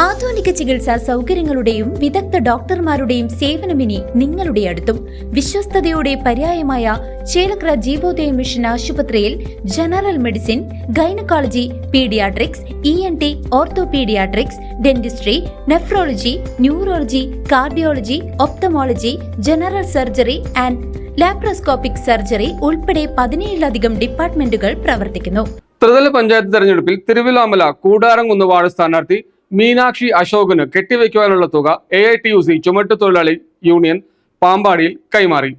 ആധുനിക ചികിത്സാ സൗകര്യങ്ങളുടെയും വിദഗ്ധ ഡോക്ടർമാരുടെയും സേവനമിനി നിങ്ങളുടെ അടുത്തും. വിശ്വസ്തയുടെ പര്യായമായ ചേലക്ര ജീവോദയ മിഷൻ ആശുപത്രിയിൽ general medicine gynaecology paediatrics E N T orthopaediatrics dentistry nephrology neurology cardiology ophthalmology general surgery and laparoscopic surgery ഉൾപ്പെടെ പതിനേഴിലധികം ഡിപ്പാർട്ട്മെന്റുകൾ പ്രവർത്തിക്കുന്നു. ത്രിതല പഞ്ചായത്ത് തെരഞ്ഞെടുപ്പിൽ തിരുവിലാമല കൂടാരംകുന്ന് വാർഡ് സ്ഥാനാർത്ഥി മീനാക്ഷി അശോകന് കെട്ടിവെക്കുവാനുള്ള തുക A I T U C ചുമട്ടുതൊഴിലാളി union പാമ്പാടിയിൽ കൈമാറി.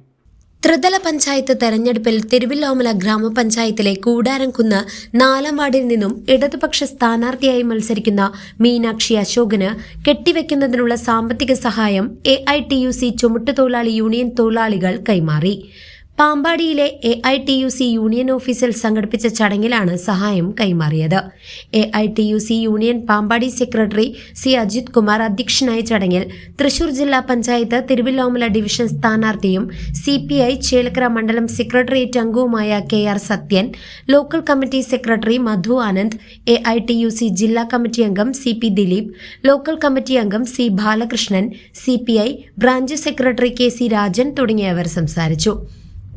ത്രിതല പഞ്ചായത്ത് തെരഞ്ഞെടുപ്പിൽ തിരുവില്ലോമല ഗ്രാമപഞ്ചായത്തിലെ കൂടാരംകുന്ന് നാലാം നിന്നും ഇടതുപക്ഷ സ്ഥാനാർത്ഥിയായി മത്സരിക്കുന്ന മീനാക്ഷി അശോകന് കെട്ടിവെക്കുന്നതിനുള്ള സാമ്പത്തിക സഹായം A I T U C ചുമട്ടുതൊഴിലാളി union തൊഴിലാളികൾ കൈമാറി. പാമ്പാടിയിലെ A I T U C union office സംഘടിപ്പിച്ച ചടങ്ങിലാണ് സഹായം കൈമാറിയത്. A I T U C union Pambadi secretary C Ajith Kumar അധ്യക്ഷനായ ചടങ്ങിൽ തൃശൂർ ജില്ലാ പഞ്ചായത്ത് തിരുവില്ലോമല ഡിവിഷൻ സ്ഥാനാർത്ഥിയും സി പി ഐ ചേലക്കര മണ്ഡലം സെക്രട്ടേറിയറ്റ് അംഗവുമായ K R Sathyan local committee secretary Madhu Anand A I T U C ജില്ലാ കമ്മിറ്റി അംഗം C P Dileep local committee അംഗം C Balakrishnan C P I branch secretary K C Rajan തുടങ്ങിയവർ സംസാരിച്ചു.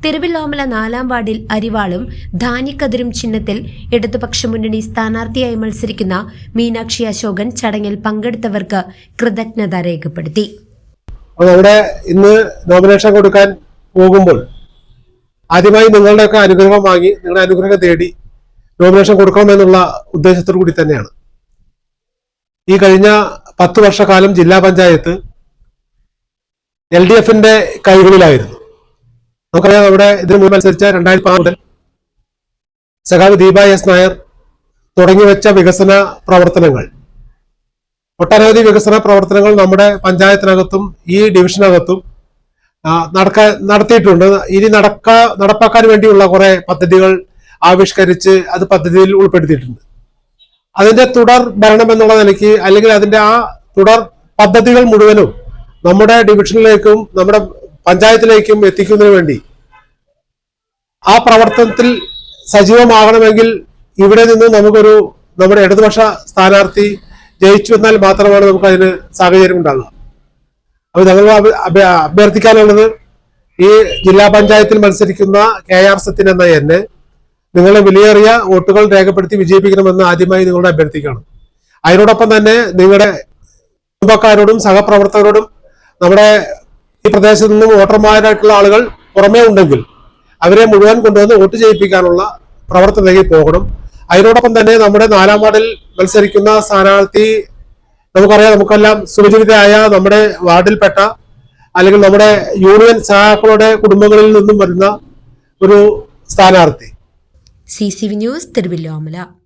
തിരുവില്ലോമല നാലാം വാർഡിൽ അരിവാളും ധാന്യക്കതിരും ചിഹ്നത്തിൽ ഇടതുപക്ഷ മുന്നണി സ്ഥാനാർത്ഥിയായി മത്സരിക്കുന്ന മീനാക്ഷി അശോകൻ ചടങ്ങിൽ പങ്കെടുത്തവർക്ക് കൃതജ്ഞത രേഖപ്പെടുത്തി. അവിടെ ഇന്ന് നോമിനേഷൻ കൊടുക്കാൻ പോകുമ്പോൾ ആദ്യമായി നിങ്ങളുടെയൊക്കെ അനുഗ്രഹം വാങ്ങി നിങ്ങളുടെ അനുഗ്രഹം തേടി നോമിനേഷൻ കൊടുക്കണമെന്നുള്ള ഉദ്ദേശത്തോടു കൂടി തന്നെയാണ്. ഈ കഴിഞ്ഞ പത്ത് വർഷക്കാലം ജില്ലാ പഞ്ചായത്ത് എൽ ഡി എഫിന്റെ കൈകളിലായിരുന്നു. നമുക്കറിയാം നമ്മുടെ ഇതിനു മുമ്പ് മത്സരിച്ച രണ്ടായിരത്തി മുതൽ സഖാവ് ദീപ എസ് നായർ തുടങ്ങി വെച്ച വികസന പ്രവർത്തനങ്ങൾ. ഒട്ടനവധി വികസന പ്രവർത്തനങ്ങൾ നമ്മുടെ പഞ്ചായത്തിനകത്തും ഈ ഡിവിഷനകത്തും നടക്ക നടത്തിയിട്ടുണ്ട്. ഇനി നടക്ക നടപ്പാക്കാൻ വേണ്ടിയുള്ള കുറെ പദ്ധതികൾ ആവിഷ്കരിച്ച് അത് പദ്ധതിയിൽ ഉൾപ്പെടുത്തിയിട്ടുണ്ട്. അതിന്റെ തുടർ ഭരണം എന്നുള്ള നിലയ്ക്ക് അല്ലെങ്കിൽ അതിന്റെ ആ തുടർ പദ്ധതികൾ മുഴുവനും നമ്മുടെ ഡിവിഷനിലേക്കും നമ്മുടെ പഞ്ചായത്തിലേക്കും എത്തിക്കുന്നതിന് വേണ്ടി ആ പ്രവർത്തനത്തിൽ സജീവമാകണമെങ്കിൽ ഇവിടെ നിന്ന് നമുക്കൊരു നമ്മുടെ ഇടതുപക്ഷ സ്ഥാനാർത്ഥി ജയിച്ചു വന്നാൽ മാത്രമാണ് നമുക്ക് അതിന് സാഹചര്യം ഉണ്ടാകുക അപ്പൊ ഞങ്ങൾ അഭ്യ- അഭ്യ- അഭ്യർത്ഥിക്കാനുള്ളത് ഈ ജില്ലാ പഞ്ചായത്തിൽ മത്സരിക്കുന്ന കെ ആർ സത്യൻ എന്ന എന്നെ നിങ്ങളെ വിലയേറിയ വോട്ടുകൾ രേഖപ്പെടുത്തി വിജയിപ്പിക്കണമെന്ന് ആദ്യമായി നിങ്ങളോട് അഭ്യർത്ഥിക്കണം അതിനോടൊപ്പം തന്നെ നിങ്ങളുടെ കുടുംബക്കാരോടും സഹപ്രവർത്തകരോടും നമ്മുടെ ഈ പ്രദേശത്ത് നിന്നും വോട്ടർമാരായിട്ടുള്ള ആളുകൾ പുറമേ ഉണ്ടെങ്കിൽ അവരെ മുഴുവൻ കൊണ്ടുവന്ന് വോട്ട് ചെയ്യിപ്പിക്കാനുള്ള പ്രവർത്തനത്തിലേക്ക് പോകണം. അതിനോടൊപ്പം തന്നെ നമ്മുടെ നാലാം വാർഡിൽ മത്സരിക്കുന്ന സ്ഥാനാർത്ഥി നമുക്കറിയാം നമുക്കെല്ലാം സുപരിചിതയായ നമ്മുടെ വാർഡിൽപ്പെട്ട അല്ലെങ്കിൽ നമ്മുടെ യൂണിയൻ സഹാക്കളുടെ കുടുംബങ്ങളിൽ നിന്നും വരുന്ന ഒരു സ്ഥാനാർത്ഥി. C C V news Thiruvilwamala